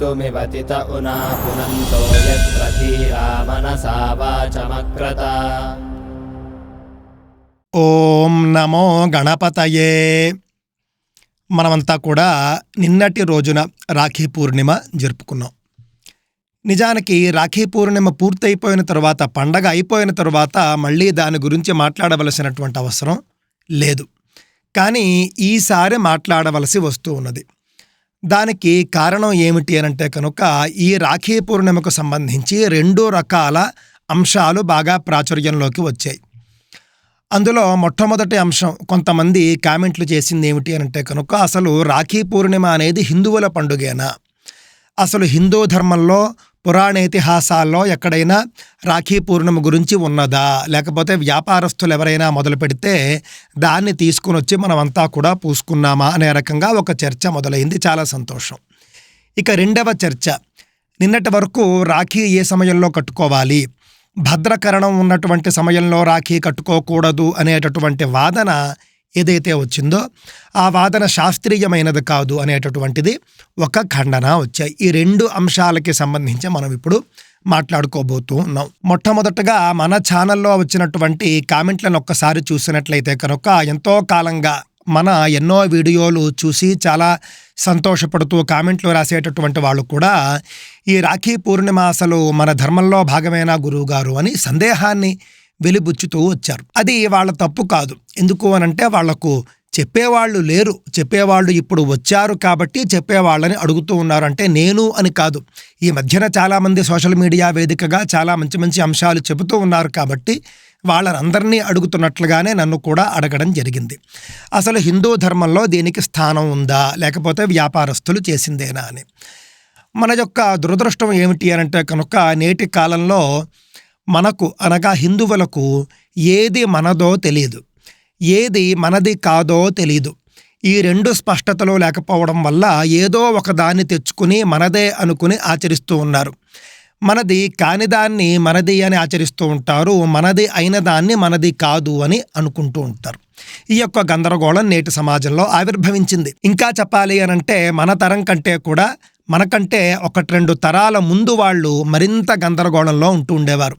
कर्तुमिवतित उना पुनन्तो यत्र धीरा मनसा वाचमक्रत ఓం నమో గణపతయే మనమంతా కూడా నిన్నటి రోజున రాఖీ పూర్ణిమ జరుపుకున్నాం నిజానికి రాఖీ పూర్ణిమ పూర్తయిపోయిన తరువాత పండగ అయిపోయిన తరువాత మళ్ళీ దాని గురించి మాట్లాడవలసినటువంటి అవసరం లేదు కానీ ఈసారి మాట్లాడవలసి వస్తూ ఉన్నది దానికి కారణం ఏమిటి అనంటే కనుక ఈ రాఖీ పూర్ణిమకు సంబంధించి రెండు రకాల అంశాలు బాగా ప్రాచుర్యంలోకి వచ్చాయి. అందులో మొట్టమొదటి అంశం కొంతమంది కామెంట్లు చేసింది ఏమిటి అని అంటే కనుక అసలు రాఖీ పూర్ణిమ అనేది హిందువుల పండుగేనా? అసలు హిందూ ధర్మంలో పురాణ ఇతిహాసాల్లో ఎక్కడైనా రాఖీ పూర్ణిమ గురించి ఉన్నదా? లేకపోతే వ్యాపారస్తులు ఎవరైనా మొదలు పెడితే దాన్ని తీసుకుని వచ్చి మనమంతా కూడా పూసుకున్నామా? అనే రకంగా ఒక చర్చ మొదలైంది. చాలా సంతోషం. ఇక రెండవ చర్చ. నిన్నటి వరకు రాఖీ ఏ సమయంలో కట్టుకోవాలి? భద్రకరణం ఉన్నటువంటి సమయంలో రాఖీ కట్టుకోకూడదు అనేటటువంటి వాదన ఏదైతే వచ్చిందో ఆ వాదన శాస్త్రీయమైనది కాదు అనేటటువంటిది ఒక ఖండన వచ్చాయి. ఈ రెండు అంశాలకి సంబంధించి మనం ఇప్పుడు మాట్లాడుకోబోతూ ఉన్నాం. మొట్టమొదటగా మన ఛానల్లో వచ్చినటువంటి కామెంట్లను ఒక్కసారి చూసినట్లయితే కనుక ఎంతో కాలంగా మన ఎన్నో వీడియోలు చూసి చాలా సంతోషపడుతూ కామెంట్లు రాసేటటువంటి వాళ్ళు కూడా ఈ రాఖీ పూర్ణిమ అసలు మన ధర్మంలో భాగమైన గురువుగారు అని సందేహాన్ని వెలిబుచ్చుతూ వచ్చారు. అది వాళ్ళ తప్పు కాదు. ఎందుకు అనంటే వాళ్ళకు చెప్పేవాళ్ళు లేరు. చెప్పేవాళ్ళు ఇప్పుడు వచ్చారు కాబట్టి చెప్పేవాళ్ళని అడుగుతూ ఉన్నారు అంటే నేను అని కాదు. ఈ మధ్యన చాలామంది సోషల్ మీడియా వేదికగా చాలా మంచి మంచి అంశాలు చెబుతూ ఉన్నారు కాబట్టి వాళ్ళనందరినీ అడుగుతున్నట్లుగానే నన్ను కూడా అడగడం జరిగింది. అసలు హిందూ ధర్మంలో దీనికి స్థానం ఉందా? లేకపోతే వ్యాపారస్తులు చేసిందేనా అని. మన యొక్క దురదృష్టం ఏమిటి అని అంటే కనుక నేటి కాలంలో మనకు అనగా హిందువులకు ఏది మనదో తెలియదు. ఏది మనది కాదో తెలియదు. ఈ రెండు స్పష్టతలు లేకపోవడం వల్ల ఏదో ఒకదాన్ని తెచ్చుకుని మనదే అనుకుని ఆచరిస్తూ ఉన్నారు. మనది కాని దాన్ని మనది అని ఆచరిస్తూ ఉంటారు. మనది అయిన దాన్ని మనది కాదు అని అనుకుంటూ ఉంటారు. ఈ యొక్క గందరగోళం నేటి సమాజంలో ఆవిర్భవించింది. ఇంకా చెప్పాలి అనంటే మన తరం కంటే కూడా మనకంటే ఒకటి రెండు తరాల ముందు వాళ్ళు మరింత గందరగోళంలో ఉంటూ ఉండేవారు.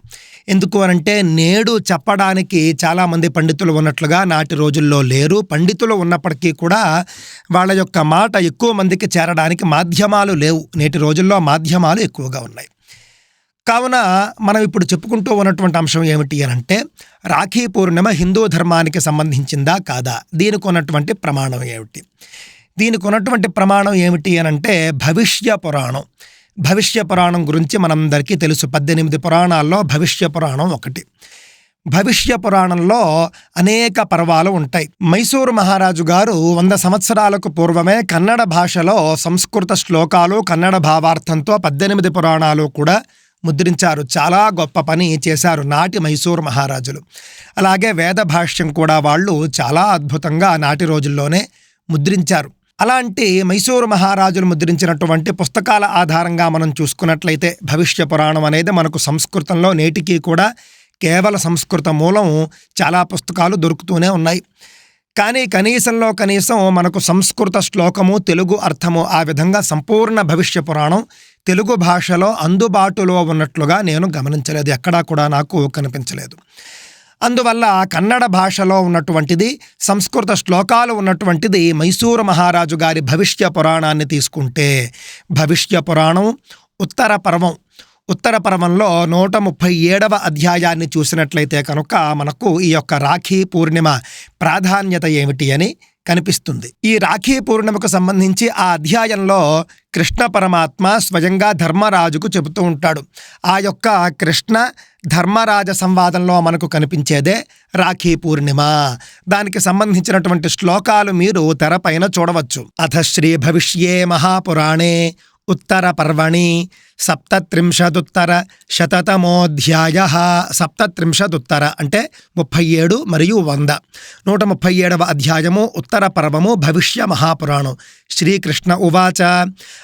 ఎందుకు అనంటే నేడు చెప్పడానికి చాలామంది పండితులు ఉన్నట్లుగా నాటి రోజుల్లో లేరు. పండితులు ఉన్నప్పటికీ కూడా వాళ్ళ యొక్క మాట ఎక్కువ మందికి చేరడానికి మాధ్యమాలు లేవు. నేటి రోజుల్లో మాధ్యమాలు ఎక్కువగా ఉన్నాయి. కావున మనం ఇప్పుడు చెప్పుకుంటూ ఉన్నటువంటి అంశం ఏమిటి అని అంటే రాఖీ పూర్ణిమ హిందూ ధర్మానికి సంబంధించిందా కాదా? దీనికి ఉన్నటువంటి ప్రమాణం ఏమిటి? దీనికి ఉన్నటువంటి ప్రమాణం ఏమిటి అని అంటే భవిష్య పురాణం. భవిష్య పురాణం గురించి మనందరికీ తెలుసు. పద్దెనిమిది పురాణాల్లో భవిష్య పురాణం ఒకటి. భవిష్య పురాణంలో అనేక పర్వాలు ఉంటాయి. మైసూరు మహారాజు గారు వంద సంవత్సరాలకు పూర్వమే కన్నడ భాషలో సంస్కృత శ్లోకాలు కన్నడ భావార్థంతో పద్దెనిమిది పురాణాలు కూడా ముద్రించారు. చాలా గొప్ప పని చేశారు నాటి మైసూరు మహారాజులు. అలాగే వేద భాష్యం కూడా వాళ్ళు చాలా అద్భుతంగా నాటి రోజుల్లోనే ముద్రించారు. అలాంటి మైసూరు మహారాజులు ముద్రించినటువంటి పుస్తకాల ఆధారంగా మనం చూసుకున్నట్లయితే భవిష్య పురాణం అనేది మనకు సంస్కృతంలో నేటికి కూడా కేవల సంస్కృత మూలం చాలా పుస్తకాలు దొరుకుతూనే ఉన్నాయి. కానీ కనీసంలో కనీసం మనకు సంస్కృత శ్లోకము తెలుగు అర్థము ఆ విధంగా సంపూర్ణ భవిష్య పురాణం తెలుగు భాషలో అందుబాటులో ఉన్నట్లుగా నేను గమనించలేదు. ఎక్కడా కూడా నాకు కనిపించలేదు. అందువల్ల కన్నడ భాషలో ఉన్నటువంటిది సంస్కృత శ్లోకాలు ఉన్నటువంటిది మైసూరు మహారాజు గారి భవిష్య పురాణాన్ని తీసుకుంటే భవిష్య పురాణం ఉత్తర పర్వం. ఉత్తర పర్వంలో నూట ముప్పై ఏడవ అధ్యాయాన్ని చూసినట్లయితే కనుక మనకు ఈ యొక్క రాఖీ పూర్ణిమ ప్రాధాన్యత ఏమిటి అని కనిపిస్తుంది. ఈ రాఖీ పూర్ణిమకు సంబంధించి ఆ అధ్యాయంలో కృష్ణ పరమాత్మ స్వయంగా ధర్మరాజుకు చెబుతూ ఉంటాడు. ఆ యొక్క కృష్ణ ధర్మరాజ సంవాదంలో మనకు కనిపించేదే రాఖీ పూర్ణిమ. దానికి సంబంధించినటువంటి శ్లోకాలు మీరు తెరపైన చూడవచ్చు. అథ శ్రీ భవిష్యే మహాపురాణే. ఉత్తర పర్వణి సప్తత్రింశదుత్తర శతతమోధ్యాయ సప్తత్రింశదుత్తర అంటే ముప్పై ఏడు మరియు వంద నూట ముప్పై ఏడవ అధ్యాయము ఉత్తర పర్వము భవిష్య మహాపురాణం శ్రీకృష్ణ ఉవాచ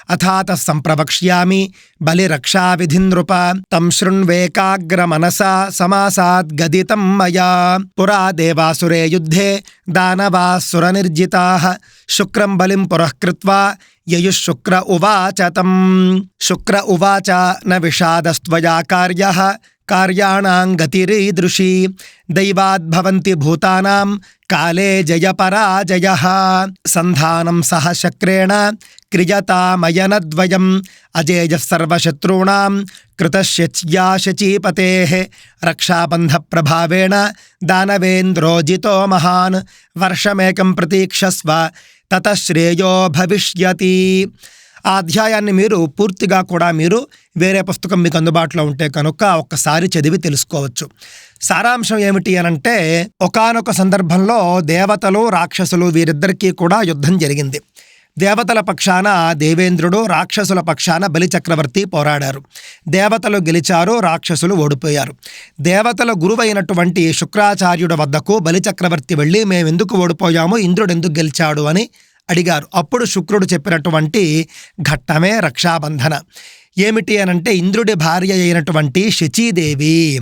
అథాత సంప్రవక్ష్యామి బలిరక్షా విధినృప తం శృణ్వేకాగ్రమనసా సమాసాద్ గదితం మయా పురా దేవాసురే యుద్ధే దానవాసురనిర్జితా శుక్రం బలిం పురఃకృత్వా ययुशुक्र उवाच तम। शुक्र उवाच न विषादस्त्वया कार्यः, कार्याणां गतिरीदृशी। दैवाद्भवन्ति भूतानां, काले जयपराजयः। सन्धानं सह शक्रेण, क्रियतामयनद्वयम्। अजेयः सर्वशत्रूणां रक्षाबंध रक्षाबन्धप्रभावेण दानवेन्द्रोजितो महान्। वर्षमेकं प्रतीक्षस्व తత శ్రేయో భవిష్యతి. ఆ అధ్యాయాన్ని మీరు పూర్తిగా కూడా మీరు వేరే పుస్తకం మీకు అందుబాటులో ఉంటే కనుక ఒక్కసారి చదివి తెలుసుకోవచ్చు. సారాంశం ఏమిటి అనంటే ఒకానొక సందర్భంలో దేవతలు రాక్షసులు వీరిద్దరికీ కూడా యుద్ధం జరిగింది. దేవతల పక్షాన దేవేంద్రుడు రాక్షసుల పక్షాన బలిచక్రవర్తి పోరాడారు. దేవతలు గెలిచారు రాక్షసులు ఓడిపోయారు. దేవతల గురువైనటువంటి శుక్రాచార్యుడి వద్దకు బలిచక్రవర్తి వెళ్ళి మేమెందుకు ఓడిపోయాము ఇంద్రుడు ఎందుకు గెలిచాడు అని అడిగారు. అప్పుడు శుక్రుడు చెప్పినటువంటి ఘట్టమే రక్షాబంధన. ఏమిటి అనంటే ఇంద్రుడి భార్య అయినటువంటి శచీదేవి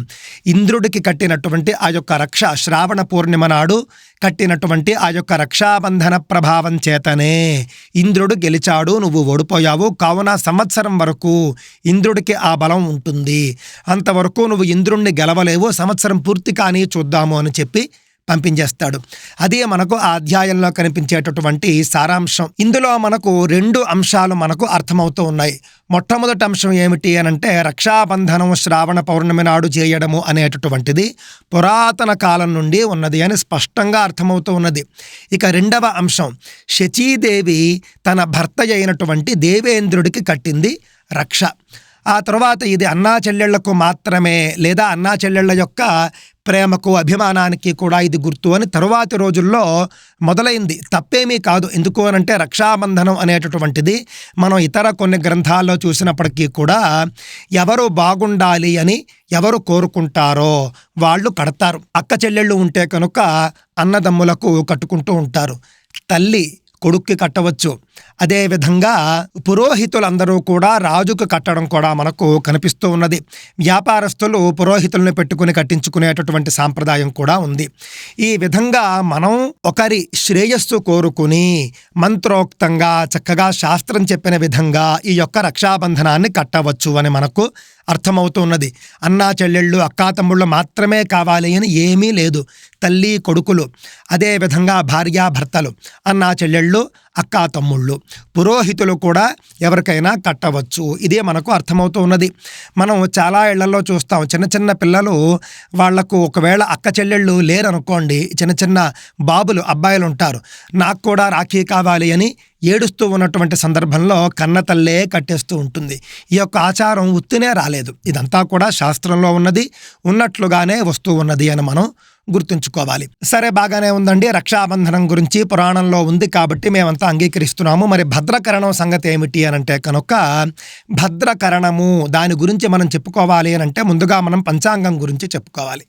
ఇంద్రుడికి కట్టినటువంటి ఆ యొక్క రక్ష శ్రావణ పూర్ణిమ నాడు కట్టినటువంటి ఆ యొక్క రక్షాబంధన ప్రభావం చేతనే ఇంద్రుడు గెలిచాడు నువ్వు ఓడిపోయావు. కావున సంవత్సరం వరకు ఇంద్రుడికి ఆ బలం ఉంటుంది. అంతవరకు నువ్వు ఇంద్రుణ్ణి గెలవలేవు. సంవత్సరం పూర్తి కానీ చూద్దాము అని చెప్పి పంపించేస్తాడు. అదే మనకు ఆ అధ్యాయంలో కనిపించేటటువంటి సారాంశం. ఇందులో మనకు రెండు అంశాలు మనకు అర్థమవుతూ ఉన్నాయి. మొట్టమొదటి అంశం ఏమిటి అనంటే రక్షాబంధనం శ్రావణ పౌర్ణమి నాడు చేయడము అనేటటువంటిది పురాతన కాలం నుండి ఉన్నది అని స్పష్టంగా అర్థమవుతూ ఉన్నది. ఇక రెండవ అంశం శచీదేవి తన భర్త అయినటువంటి దేవేంద్రుడికి కట్టింది రక్ష. ఆ తర్వాత ఇది అన్నా చెల్లెళ్ళకు మాత్రమే లేదా అన్నా చెల్లెళ్ళ యొక్క ప్రేమకు అభిమానానికి కూడా ఇది గుర్తు అని తరువాతి రోజుల్లో మొదలైంది. తప్పేమీ కాదు. ఎందుకు అనంటే రక్షాబంధనం అనేటటువంటిది మనం ఇతర కొన్ని గ్రంథాల్లో చూసినప్పటికీ కూడా ఎవరు బాగుండాలి అని ఎవరు కోరుకుంటారో వాళ్ళు కడతారు. అక్క చెల్లెళ్ళు ఉంటే కనుక అన్నదమ్ములకు కట్టుకుంటూ ఉంటారు. తల్లి కొడుక్కి కట్టవచ్చు. అదేవిధంగా పురోహితులందరూ కూడా రాజుకు కట్టడం కూడా మనకు కనిపిస్తూ ఉన్నది. వ్యాపారస్తులు పురోహితులను పెట్టుకుని కట్టించుకునేటటువంటి సాంప్రదాయం కూడా ఉంది. ఈ విధంగా మనం ఒకరి శ్రేయస్సు కోరుకుని మంత్రోక్తంగా చక్కగా శాస్త్రం చెప్పిన విధంగా ఈ యొక్క రక్షాబంధనాన్ని కట్టవచ్చు అని మనకు అర్థమవుతున్నది అన్నా చెల్లెళ్ళు అక్కా తమ్ముళ్ళు మాత్రమే కావాలి అని ఏమీ లేదు. తల్లి కొడుకులు అదేవిధంగా భార్యాభర్తలు అన్నా చెల్లెళ్ళు అక్కా తమ్ముళ్ళు పురోహితులు కూడా ఎవరికైనా కట్టవచ్చు. ఇదే మనకు అర్థమవుతూ ఉన్నది. మనం చాలా ఇళ్ళలో చూస్తాం. చిన్న చిన్న పిల్లలు వాళ్ళకు ఒకవేళ అక్క చెల్లెళ్ళు లేరనుకోండి చిన్న చిన్న బాబులు అబ్బాయిలు ఉంటారు. నాకు కూడా రాఖీ కావాలి అని ఏడుస్తూ ఉన్నటువంటి సందర్భంలో కన్న తల్లే కట్టేస్తూ ఉంటుంది. ఈ యొక్క ఆచారం ఉత్తినే రాలేదు. ఇదంతా కూడా శాస్త్రంలో ఉన్నది. ఉన్నట్లుగానే వస్తూ ఉన్నది అని మనం గుర్తుంచుకోవాలి. సరే బాగానే ఉందండి. రక్షాబంధనం గురించి పురాణంలో ఉంది కాబట్టి మేమంతా అంగీకరిస్తున్నాము. మరి భద్రకరణం సంగతి ఏమిటి అని అంటే కనుక భద్రకరణము దాని గురించి మనం చెప్పుకోవాలి అని అంటే ముందుగా మనం పంచాంగం గురించి చెప్పుకోవాలి.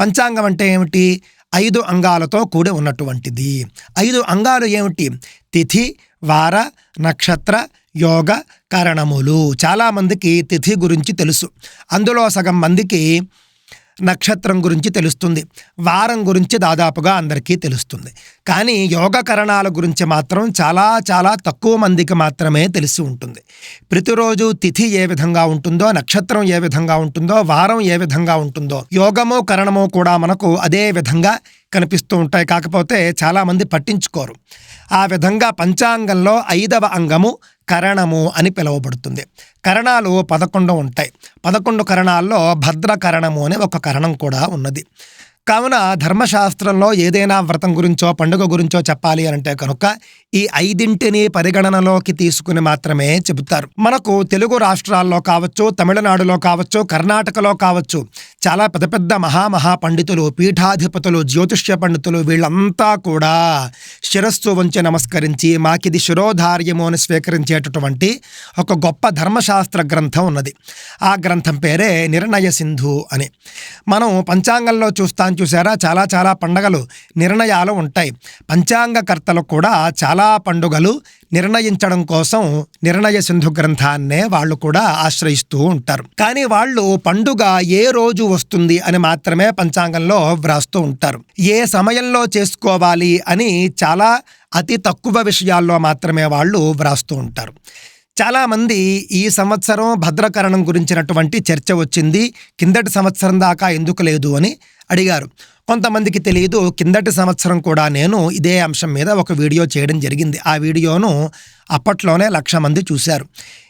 పంచాంగం అంటే ఏమిటి? ఐదు అంగాలతో కూడి ఉన్నటువంటిది. ఐదు అంగాలు ఏమిటి? తిథి వార నక్షత్ర యోగ కరణములు. చాలామందికి తిథి గురించి తెలుసు. అందులో సగం మందికి నక్షత్రం గురించి తెలుస్తుంది. వారం గురించి దాదాపుగా అందరికీ తెలుస్తుంది. కానీ యోగకరణాల గురించి మాత్రం చాలా చాలా తక్కువ మందికి మాత్రమే తెలిసి ఉంటుంది. ప్రతిరోజు తిథి ఏ విధంగా ఉంటుందో నక్షత్రం ఏ విధంగా ఉంటుందో వారం ఏ విధంగా ఉంటుందో యోగము కరణము కూడా మనకు అదే విధంగా కనిపిస్తూ ఉంటాయి. కాకపోతే చాలామంది పట్టించుకోరు. ఆ విధంగా పంచాంగంలో ఐదవ అంగము కరణము అని పిలువబడుతుంది. కరణాలు పదకొండు ఉంటాయి. పదకొండు కరణాల్లో భద్రకరణము అనే ఒక కరణం కూడా ఉన్నది. కావున ధర్మశాస్త్రంలో ఏదైనా వ్రతం గురించో పండుగ గురించో చెప్పాలి అంటే కనుక ఈ ఐదింటిని పరిగణనలోకి తీసుకుని మాత్రమే చెబుతారు. మనకు తెలుగు రాష్ట్రాల్లో కావచ్చు తమిళనాడులో కావచ్చు కర్ణాటకలో కావచ్చు చాలా పెద్ద పెద్ద మహామహా పండితులు పీఠాధిపతులు జ్యోతిష్య పండితులు వీళ్ళంతా కూడా శిరస్సు వంచి నమస్కరించి మాకిది శిరోధార్యము అని స్వీకరించేటటువంటి ఒక గొప్ప ధర్మశాస్త్ర గ్రంథం ఉన్నది. ఆ గ్రంథం పేరే నిర్ణయ సింధు అని. మనం పంచాంగంలో చూస్తాం చూసారా చాలా చాలా పండగలు నిర్ణయాలు ఉంటాయి. పంచాంగకర్తలు కూడా చాలా పండుగలు నిర్ణయించడం కోసం నిర్ణయ సింధు గ్రంథాన్నే వాళ్ళు కూడా ఆశ్రయిస్తూ ఉంటారు. కానీ వాళ్ళు పండుగ ఏ రోజు వస్తుంది అని మాత్రమే పంచాంగంలో వ్రాస్తూ ఉంటారు. ఏ సమయంలో చేసుకోవాలి అని చాలా అతి తక్కువ విషయాల్లో మాత్రమే వాళ్ళు వ్రాస్తూ ఉంటారు. చాలామంది ఈ సంవత్సరం భద్రకరణం గురించినటువంటి చర్చ వచ్చింది. కిందటి సంవత్సరం దాకా ఎందుకు లేదు అని అడిగారు. కొంతమందికి తెలియదు కిందటి సంవత్సరం కూడా నేను ఇదే అంశం మీద ఒక వీడియో చేయడం జరిగింది. ఆ వీడియోను అప్పట్లోనే లక్ష మంది చూశారు.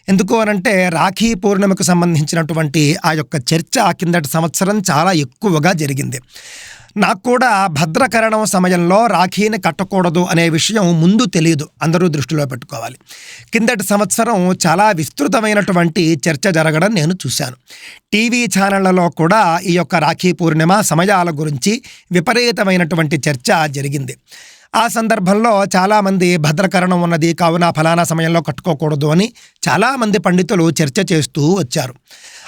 ఎందుకు అనంటే రాఖీ పూర్ణిమకు సంబంధించినటువంటి ఆ యొక్క చర్చ కిందటి సంవత్సరం చాలా ఎక్కువగా జరిగింది. నాకు కూడా భద్రకరణం సమయంలో రాఖీని కట్టకూడదు అనే విషయం ముందు తెలియదు. అందరూ దృష్టిలో పెట్టుకోవాలి. కిందటి సంవత్సరం చాలా విస్తృతమైనటువంటి చర్చ జరగడం నేను చూశాను. టీవీ ఛానళ్ళలో కూడా ఈ యొక్క రాఖీ పూర్ణిమ సమయాల గురించి విపరీతమైనటువంటి చర్చ జరిగింది. ఆ సందర్భంలో చాలామంది భద్రకరణం ఉన్నది కావున ఫలానా సమయంలో కట్టుకోకూడదు అని చాలామంది పండితులు చర్చ చేస్తూ వచ్చారు.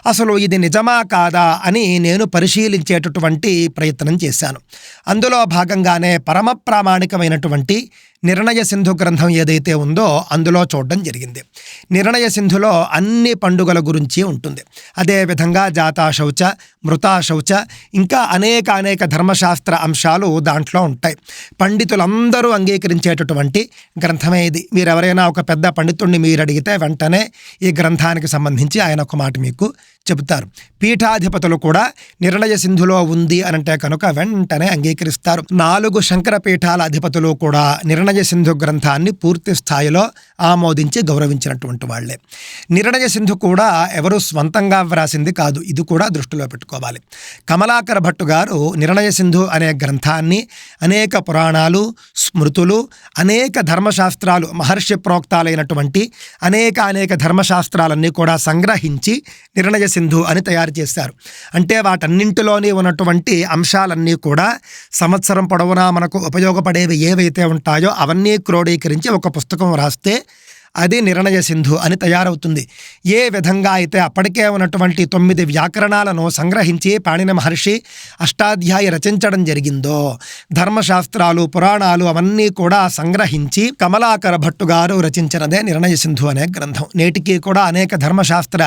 అసలు ఇది నిజమా కాదా అని నేను పరిశీలించేటటువంటి ప్రయత్నం చేశాను. అందులో భాగంగానే పరమ ప్రామాణికమైనటువంటి నిర్ణయ సింధు గ్రంథం ఏదైతే ఉందో అందులో చూడడం జరిగింది. నిర్ణయ సింధులో అన్ని పండుగల గురించి ఉంటుంది. అదేవిధంగా జాతాశౌచ మృతాశౌచ ఇంకా అనేక అనేక ధర్మశాస్త్ర అంశాలు దాంట్లో ఉంటాయి. పండితులందరూ అంగీకరించేటటువంటి గ్రంథమే ఇది. మీరు ఎవరైనా ఒక పెద్ద పండితుడిని మీరు అడిగితే వెంటనే ఈ గ్రంథానికి సంబంధించి ఆయన ఒక మాట మీకు చెబుతారు. పీఠాధిపతులు కూడా నిర్ణయ సింధులో ఉంది అనంటే కనుక వెంటనే అంగీకరిస్తారు. నాలుగు శంకర పీఠాల అధిపతులు కూడా నిర్ణయ సింధు గ్రంథాన్ని పూర్తి స్థాయిలో ఆమోదించి గౌరవించినటువంటి వాళ్ళే నిర్ణయ సింధు కూడా ఎవరు స్వంతంగా వ్రాసింది కాదు. ఇది కూడా దృష్టిలో పెట్టుకోవాలి. కమలాకర భట్టు గారు నిర్ణయ సింధు అనే గ్రంథాన్ని అనేక పురాణాలు స్మృతులు అనేక ధర్మశాస్త్రాలు మహర్షి ప్రోక్తాలైనటువంటి అనేక అనేక ధర్మశాస్త్రాలన్నీ కూడా సంగ్రహించి నిర్ణయ సింధు అని తయారు చేశారు. అంటే వాటన్నింటిలోని ఉన్నటువంటి అంశాలన్నీ కూడా సంవత్సరం పొడవునా మనకు ఉపయోగపడేవి ఏవైతే ఉంటాయో అవన్నీ క్రోడీకరించి ఒక పుస్తకం రాస్తే అది నిర్ణయ సింధు అని తయారవుతుంది. ఏ విధంగా అయితే అప్పటికే ఉన్నటువంటి తొమ్మిది వ్యాకరణాలను సంగ్రహించి పాణిని మహర్షి అష్టాధ్యాయి రచించడం జరిగిందో ధర్మశాస్త్రాలు పురాణాలు అవన్నీ కూడా సంగ్రహించి కమలాకర భట్టు గారు రచించినదే నిర్ణయ సింధు అనే గ్రంథం. నేటికి కూడా అనేక ధర్మశాస్త్ర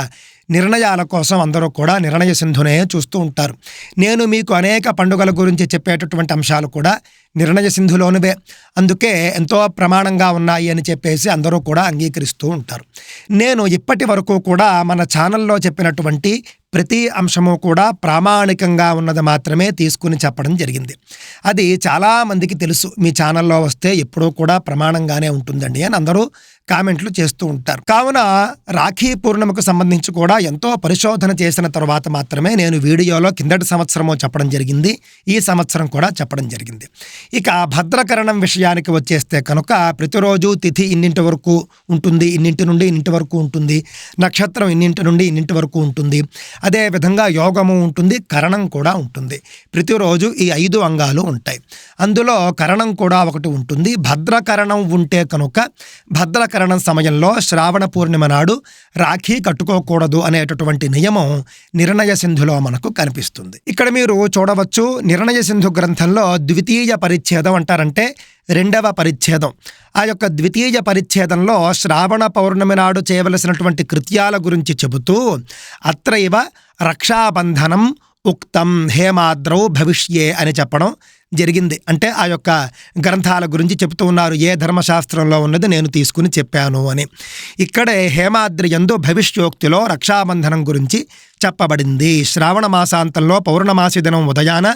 నిర్ణయాల కోసం అందరూ కూడా నిర్ణయ సింధునే చూస్తూ ఉంటారు. నేను మీకు అనేక పండుగల గురించి చెప్పేటటువంటి అంశాలు కూడా నిర్ణయ సింధులోనివే. అందుకే ఎంతో ప్రమాణంగా ఉన్నాయి అని చెప్పేసి అందరూ కూడా అంగీకరిస్తూ ఉంటారు. నేను ఇప్పటి వరకు కూడా మన ఛానల్లో చెప్పినటువంటి ప్రతి అంశము కూడా ప్రామాణికంగా ఉన్నది మాత్రమే తీసుకుని చెప్పడం జరిగింది. అది చాలామందికి తెలుసు. మీ ఛానల్లో వస్తే ఎప్పుడూ కూడా ప్రమాణంగానే ఉంటుందండి అని అందరూ కామెంట్లు చేస్తూ ఉంటారు. కావున రాఖీ పూర్ణిమకు సంబంధించి కూడా ఎంతో పరిశోధన చేసిన తర్వాత మాత్రమే నేను వీడియోలో కిందటి సంవత్సరము చెప్పడం జరిగింది. ఈ సంవత్సరం కూడా చెప్పడం జరిగింది. ఇక భద్రకరణం విషయానికి వచ్చేస్తే కనుక ప్రతిరోజు తిథి ఇన్నింటి వరకు ఉంటుంది? ఇన్నింటి నుండి ఇన్నింటి వరకు ఉంటుంది? నక్షత్రం ఇన్నింటి నుండి ఇన్నింటి వరకు ఉంటుంది? అదేవిధంగా యోగము ఉంటుంది కరణం కూడా ఉంటుంది. ప్రతిరోజు ఈ ఐదు అంగాలు ఉంటాయి. అందులో కరణం కూడా ఒకటి ఉంటుంది. భద్రకరణం ఉంటే కనుక భద్రకరణం సమయంలో శ్రావణ పూర్ణిమ నాడు రాఖీ కట్టుకోకూడదు అనేటటువంటి నియమం నిర్ణయ సింధులో మనకు కనిపిస్తుంది. ఇక్కడ మీరు చూడవచ్చు నిర్ణయ సింధు గ్రంథంలో ద్వితీయ పరిచ్ఛేదం అంటారంటే రెండవ పరిచ్ఛేదం. ఆ యొక్క ద్వితీయ పరిచ్ఛేదంలో శ్రావణ పౌర్ణమి నాడు చేయవలసినటువంటి కృత్యాల గురించి చెబుతూ అత్రైవ రక్షాబంధనం ఉక్తం హేమాద్రౌ భవిష్యే అని చెప్పడం జరిగింది. అంటే ఆ యొక్క గ్రంథాల గురించి చెబుతూ ఉన్నారు ఏ ధర్మశాస్త్రంలో ఉన్నది నేను తీసుకుని చెప్పాను అని. ఇక్కడే హేమాద్రి ఎందు భవిష్యోక్తిలో రక్షాబంధనం గురించి చెప్పబడింది. శ్రావణ మాసాంతంలో పౌర్ణమాసి దినం ఉదయాన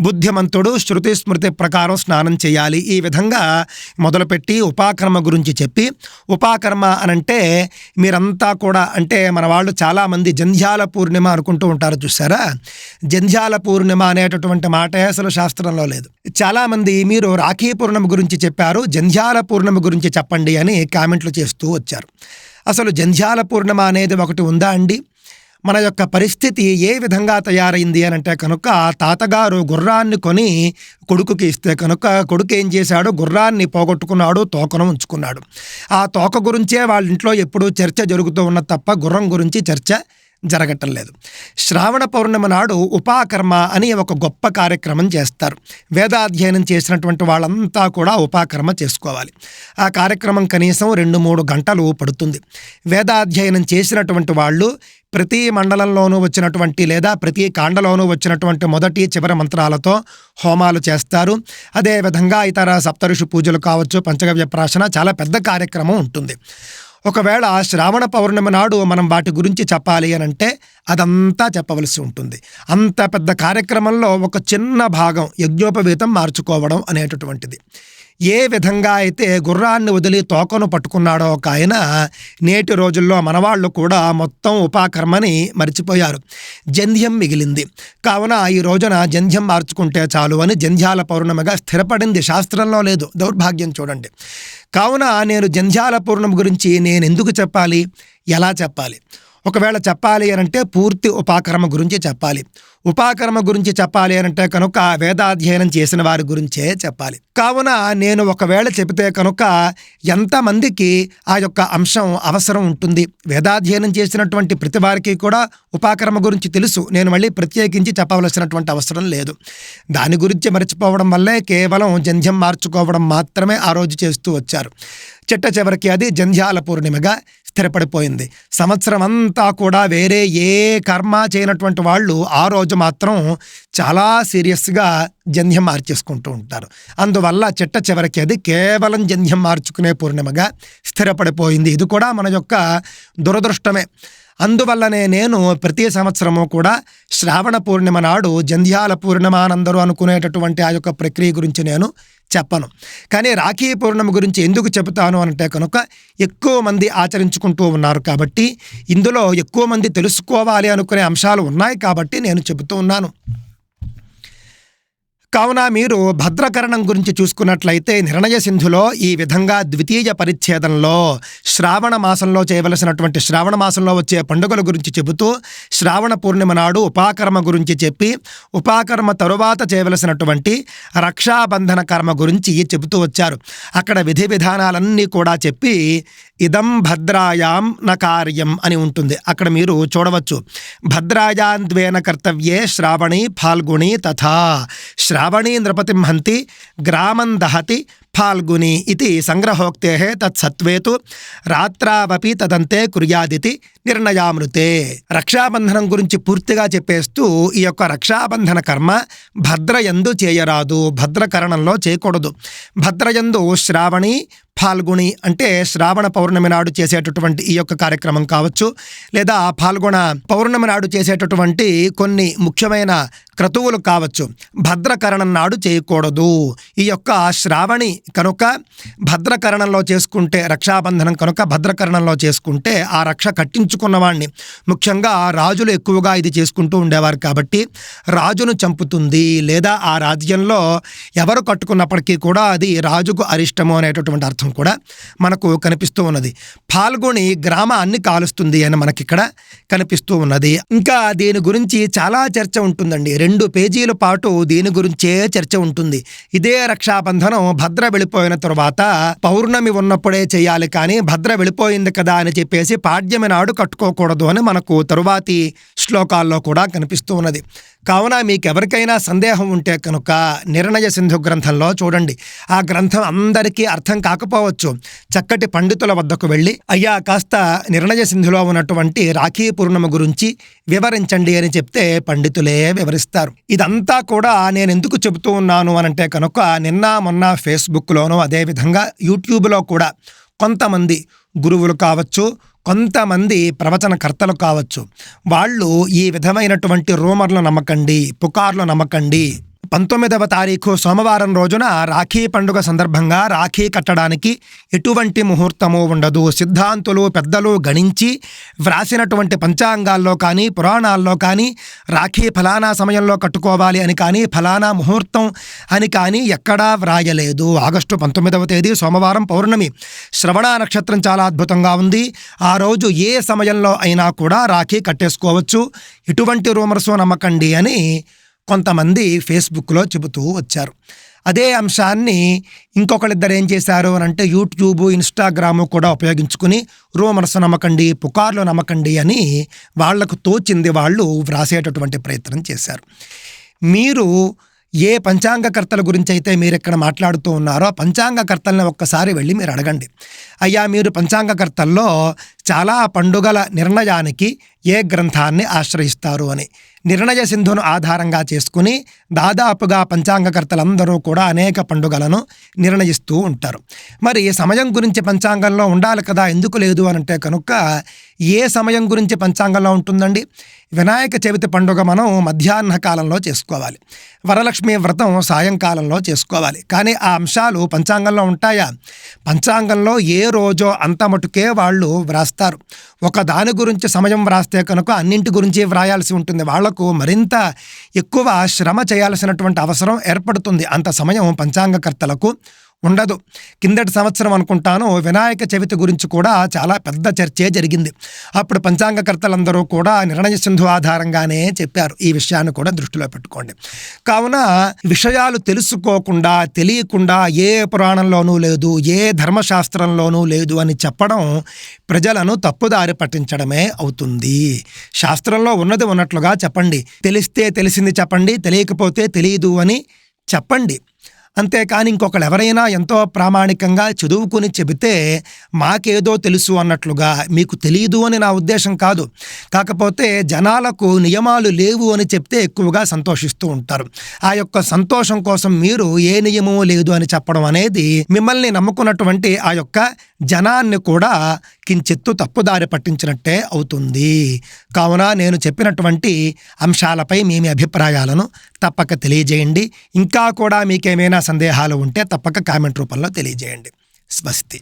బుద్ధిమంతుడు శృతి స్మృతి ప్రకారం స్నానం చేయాలి. ఈ విధంగా మొదలుపెట్టి ఉపాకర్మ గురించి చెప్పి ఉపాకర్మ అనంటే మీరంతా కూడా అంటే మన వాళ్ళు చాలామంది జంధ్యాల పూర్ణిమ అనుకుంటూ ఉంటారు చూసారా జంధ్యాల పూర్ణిమ అనేటటువంటి మాట అసలు శాస్త్రంలో లేదు. చాలామంది మీరు రాఖీ పూర్ణిమ గురించి చెప్పారు జంధ్యాల పూర్ణిమ గురించి చెప్పండి అని కామెంట్లు చేస్తూ వచ్చారు. అసలు జంధ్యాల పూర్ణిమ అనేది ఒకటి ఉందా అండి? మన యొక్క పరిస్థితి ఏ విధంగా తయారైంది అని అంటే కనుక తాతగారు గుర్రాన్ని కొని కొడుకుకి ఇస్తే కనుక కొడుకు ఏం చేశాడు? గుర్రాన్ని పోగొట్టుకున్నాడు తోకను ఉంచుకున్నాడు. ఆ తోక గురించే వాళ్ళ ఇంట్లో ఎప్పుడూ చర్చ జరుగుతూ ఉన్న తప్ప గుర్రం గురించి చర్చ జరగటం లేదు. శ్రావణ పౌర్ణమి నాడు ఉపాకర్మ అని ఒక గొప్ప కార్యక్రమం చేస్తారు. వేదాధ్యయనం చేసినటువంటి వాళ్ళంతా కూడా ఉపాకర్మ చేసుకోవాలి. ఆ కార్యక్రమం కనీసం రెండు మూడు గంటలు పడుతుంది. వేదాధ్యయనం చేసినటువంటి వాళ్ళు ప్రతి మండలంలోనూ వచ్చినటువంటి లేదా ప్రతి కాండలోనూ వచ్చినటువంటి మొదటి చివరి మంత్రాలతో హోమాలు చేస్తారు. అదేవిధంగా ఇతర సప్తఋషి పూజలు కావచ్చు పంచగవ్య ప్రాశన చాలా పెద్ద కార్యక్రమం ఉంటుంది. ఒకవేళ శ్రావణ పౌర్ణమి నాడు మనం వాటి గురించి చెప్పాలి అని అంటే అదంతా చెప్పవలసి ఉంటుంది. అంత పెద్ద కార్యక్రమంలో ఒక చిన్న భాగం యజ్ఞోపవీతం మార్చుకోవడం అనేటటువంటిది. ఏ విధంగా అయితే గుర్రాన్ని వదిలి తోకను పట్టుకున్నాడో ఒక ఆయన నేటి రోజుల్లో మనవాళ్ళు కూడా మొత్తం ఉపాకర్మని మర్చిపోయారు. జంధ్యం మిగిలింది. కావున ఈ రోజున జంధ్యం మార్చుకుంటే చాలు అని జంధ్యాల పౌర్ణమిగా స్థిరపడింది శాస్త్రంలో లేదు. దౌర్భాగ్యం చూడండి. కావున నేను జంధ్యాల పౌర్ణమి గురించి నేను ఎందుకు చెప్పాలి? ఎలా చెప్పాలి? ఒకవేళ చెప్పాలి అని అంటే పూర్తి ఉపాకర్మ గురించి చెప్పాలి. ఉపాకర్మ గురించి చెప్పాలి అని అంటే కనుక వేదాధ్యయనం చేసిన వారి గురించే చెప్పాలి. కావున నేను ఒకవేళ చెబితే కనుక ఎంతమందికి ఆ యొక్క అంశం అవసరం ఉంటుంది? వేదాధ్యయనం చేసినటువంటి ప్రతి వారికి కూడా ఉపాకర్మ గురించి తెలుసు. నేను మళ్ళీ ప్రత్యేకించి చెప్పవలసినటువంటి అవసరం లేదు. దాని గురించి మర్చిపోవడం వల్లే కేవలం జంధ్యం మార్చుకోవడం మాత్రమే ఆ రోజు చేస్తూ వచ్చారు. చిట్ట చివరికి అది జంధ్యాల పూర్ణిమగా స్థిరపడిపోయింది. సంవత్సరం అంతా కూడా వేరే ఏ కర్మ చేయనటువంటి వాళ్ళు ఆ రోజు మాత్రం చాలా సీరియస్గా జంధ్యం మార్చేసుకుంటూ ఉంటారు. అందువల్ల చిట్ట చివరికి అది కేవలం జంధ్యం మార్చుకునే పూర్ణిమగా స్థిరపడిపోయింది. ఇది కూడా మన యొక్క దురదృష్టమే. అందువల్లనే నేను ప్రతి సంవత్సరము కూడా శ్రావణ పూర్ణిమ నాడు జంధ్యాల పూర్ణిమ అని అందరూ అనుకునేటటువంటి ఆ యొక్క ప్రక్రియ గురించి నేను చెప్పను. కానీ రాఖీ పూర్ణిమ గురించి ఎందుకు చెబుతాను అంటే కనుక ఎక్కువ మంది ఆచరించుకుంటూ ఉన్నారు కాబట్టి ఇందులో ఎక్కువ మంది తెలుసుకోవాలి అనుకునే అంశాలు ఉన్నాయి కాబట్టి నేను చెబుతూ ఉన్నాను. కావున మీరు భద్రకరణం గురించి చూసుకున్నట్లయితే నిర్ణయ సింధులో ఈ విధంగా ద్వితీయ పరిచ్ఛేదంలో శ్రావణ మాసంలో చేయవలసినటువంటి శ్రావణ మాసంలో వచ్చే పండుగల గురించి చెబుతూ శ్రావణ పూర్ణిమ నాడు ఉపాకర్మ గురించి చెప్పి ఉపాకర్మ తరువాత చేయవలసినటువంటి రక్షాబంధన కర్మ గురించి చెబుతూ వచ్చారు. అక్కడ విధి విధానాలన్నీ కూడా చెప్పి ఇదం భద్రాయాం న కార్యం అని ఉంటుంది. అక్కడ మీరు చూడవచ్చు. భద్రాయాం ద్వేన కర్తవ్యే శ్రావణి ఫాల్గుణి తథా. శ్రా रावणेन्द्रपतिं हंति ग्रामं दहति ఫాల్గుని ఇది సంగ్రహోక్తే తత్సత్వే తు రాత్రావపి తదంతే కుర్యాదితి నిర్ణయామృతే. రక్షాబంధనం గురించి పూర్తిగా చెప్పేస్తూ ఈ యొక్క రక్షాబంధన కర్మ భద్రయందు చేయరాదు భద్రకరణంలో చేయకూడదు. భద్రయందు శ్రావణి ఫాల్గుణి అంటే శ్రావణ పౌర్ణమి నాడు చేసేటటువంటి ఈ యొక్క కార్యక్రమం కావచ్చు లేదా ఫాల్గుణ పౌర్ణమి నాడు చేసేటటువంటి కొన్ని ముఖ్యమైన క్రతువులు కావచ్చు. భద్రకరణం నాడు చేయకూడదు. ఈ యొక్క శ్రావణి కనుక భద్రకరణంలో చేసుకుంటే రక్షాబంధనం కనుక భద్రకరణంలో చేసుకుంటే ఆ రక్ష కట్టించుకున్నవాడిని ముఖ్యంగా రాజులు ఎక్కువగా ఇది చేసుకుంటూ ఉండేవారు కాబట్టి రాజును చంపుతుంది లేదా ఆ రాజ్యంలో ఎవరు కట్టుకున్నప్పటికీ కూడా అది రాజుకు అరిష్టము అనేటటువంటి అర్థం కూడా మనకు కనిపిస్తూ ఉన్నది. పాల్గొని గ్రామాన్ని కాలుస్తుంది అని మనకిక్కడ కనిపిస్తూ ఉన్నది. ఇంకా దీని గురించి చాలా చర్చ ఉంటుందండి. రెండు పేజీల పాటు దీని గురించే చర్చ ఉంటుంది. ఇదే రక్షాబంధనం భద్ర వెళ్ళిపోయిన తరువాత పౌర్ణమి ఉన్నప్పుడే చేయాలి కానీ భద్ర వెళ్ళిపోయింది కదా అని చెప్పేసి పాడ్యమి నాడు కట్టుకోకూడదు అని మనకు తరువాతి శ్లోకాల్లో కూడా కనిపిస్తూ ఉన్నది. కావున మీకెవరికైనా సందేహం ఉంటే కనుక నిర్ణయ సింధు గ్రంథంలో చూడండి. ఆ గ్రంథం అందరికీ అర్థం కాకపోవచ్చు. చక్కటి పండితుల వద్దకు వెళ్ళి అయ్యా కాస్త నిర్ణయ సింధులో ఉన్నటువంటి రాఖీ పూర్ణిమ గురించి వివరించండి అని చెప్తే పండితులే వివరిస్తారు. ఇదంతా కూడా నేను ఎందుకు చెబుతూ ఉన్నాను అనంటే కనుక నిన్న మొన్న ఫేస్బుక్లోనూ అదేవిధంగా యూట్యూబ్లో కూడా కొంతమంది గురువులు కావచ్చు కొంతమంది ప్రవచనకర్తలు కావచ్చు. వాళ్ళు ఈ విధమైనటువంటి రూమర్లు నమ్మకండి పుకార్లు నమ్మకండి. పంతొమ్మిదవ తారీఖు సోమవారం రోజున రాఖీ పండుగ సందర్భంగా రాఖీ కట్టడానికి ఎటువంటి ముహూర్తము ఉండదు. సిద్ధాంతులు పెద్దలు గణించి వ్రాసినటువంటి పంచాంగాల్లో కానీ పురాణాల్లో కానీ రాఖీ ఫలానా సమయంలో కట్టుకోవాలి అని కానీ ఫలానా ముహూర్తం అని కానీ ఎక్కడా వ్రాయలేదు. ఆగస్టు పంతొమ్మిదవ తేదీ సోమవారం పౌర్ణమి. శ్రవణ నక్షత్రం చాలా అద్భుతంగా ఉంది. ఆ రోజు ఏ సమయంలో అయినా కూడా రాఖీ కట్టేసుకోవచ్చు. ఎటువంటి రూమర్స్ నమ్మకండి అని కొంతమంది ఫేస్బుక్లో చెబుతూ వచ్చారు. అదే అంశాన్ని ఇంకొకళ్ళిద్దరు ఏం చేశారు అని అంటే యూట్యూబ్ ఇన్స్టాగ్రామ్ కూడా ఉపయోగించుకుని రూమర్స్ నమ్మకండి పుకార్లు నమ్మకండి అని వాళ్ళకు తోచింది వాళ్ళు వ్రాసేటటువంటి ప్రయత్నం చేశారు. మీరు ఏ పంచాంగకర్తల గురించి అయితే మీరు ఇక్కడ మాట్లాడుతూ ఉన్నారో ఆ పంచాంగకర్తల్ని ఒక్కసారి వెళ్ళి మీరు అడగండి. అయ్యా మీరు పంచాంగకర్తల్లో చాలా పండుగల నిర్ణయానికి ఏ గ్రంథాన్ని ఆశ్రయిస్తారు అని. నిర్ణయ సింధును ఆధారంగా చేసుకుని దాదాపుగా పంచాంగకర్తలందరూ కూడా అనేక పండుగలను నిర్ణయిస్తూ ఉంటారు. మరి సమయం గురించి పంచాంగంలో ఉండాలి కదా ఎందుకు లేదు అనంటే కనుక ఏ సమయం గురించి పంచాంగంలో ఉంటుందండి? వినాయక చవితి పండుగ మనం మధ్యాహ్న కాలంలో చేసుకోవాలి. వరలక్ష్మి వ్రతం సాయంకాలంలో చేసుకోవాలి. కానీ ఆ అంశాలు పంచాంగంలో ఉంటాయా? పంచాంగంలో ఏ రోజో అంత మటుకే వాళ్ళు వ్రాస్తారు. ఒక దాని గురించి సమయం వ్రాస్తే కనుక అన్నింటి గురించి వ్రాయాల్సి ఉంటుంది. వాళ్ళకు మరింత ఎక్కువ శ్రమ చేయాల్సినటువంటి అవసరం ఏర్పడుతుంది. అంత సమయం పంచాంగకర్తలకు ఉండదు. కిందటి సంవత్సరం అనుకుంటాను వినాయక చవితి గురించి కూడా చాలా పెద్ద చర్చే జరిగింది. అప్పుడు పంచాంగకర్తలందరూ కూడా నిర్ణయ సింధు ఆధారంగానే చెప్పారు. ఈ విషయాన్ని కూడా దృష్టిలో పెట్టుకోండి. కావున విషయాలు తెలుసుకోకుండా తెలియకుండా ఏ పురాణంలోనూ లేదు ఏ ధర్మశాస్త్రంలోనూ లేదు అని చెప్పడం ప్రజలను తప్పుదారి పట్టించడమే అవుతుంది. శాస్త్రంలో ఉన్నది ఉన్నట్లుగా చెప్పండి. తెలిస్తే తెలిసింది చెప్పండి తెలియకపోతే తెలియదు అని చెప్పండి. అంతేకాని ఇంకొకరు ఎవరైనా ఎంతో ప్రామాణికంగా చదువుకుని చెబితే మాకేదో తెలుసు అన్నట్లుగా మీకు తెలియదు అని నా ఉద్దేశం కాదు. కాకపోతే జనాలకు నియమాలు లేవు అని చెప్తే ఎక్కువగా సంతోషిస్తూ ఉంటారు. ఆ యొక్క సంతోషం కోసం మీరు ఏ నియమము లేదు అని చెప్పడం అనేది మిమ్మల్ని నమ్ముకున్నటువంటి ఆ యొక్క జనాన్ని కూడా కించెత్తు తప్పుదారి పట్టించినట్టే అవుతుంది. కావున నేను చెప్పినటువంటి అంశాలపై మీ మీ అభిప్రాయాలను తప్పక తెలియజేయండి. ఇంకా కూడా మీకేమైనా సందేహాలు ఉంటే తప్పక కామెంట్ రూపంలో తెలియజేయండి. స్వస్తి.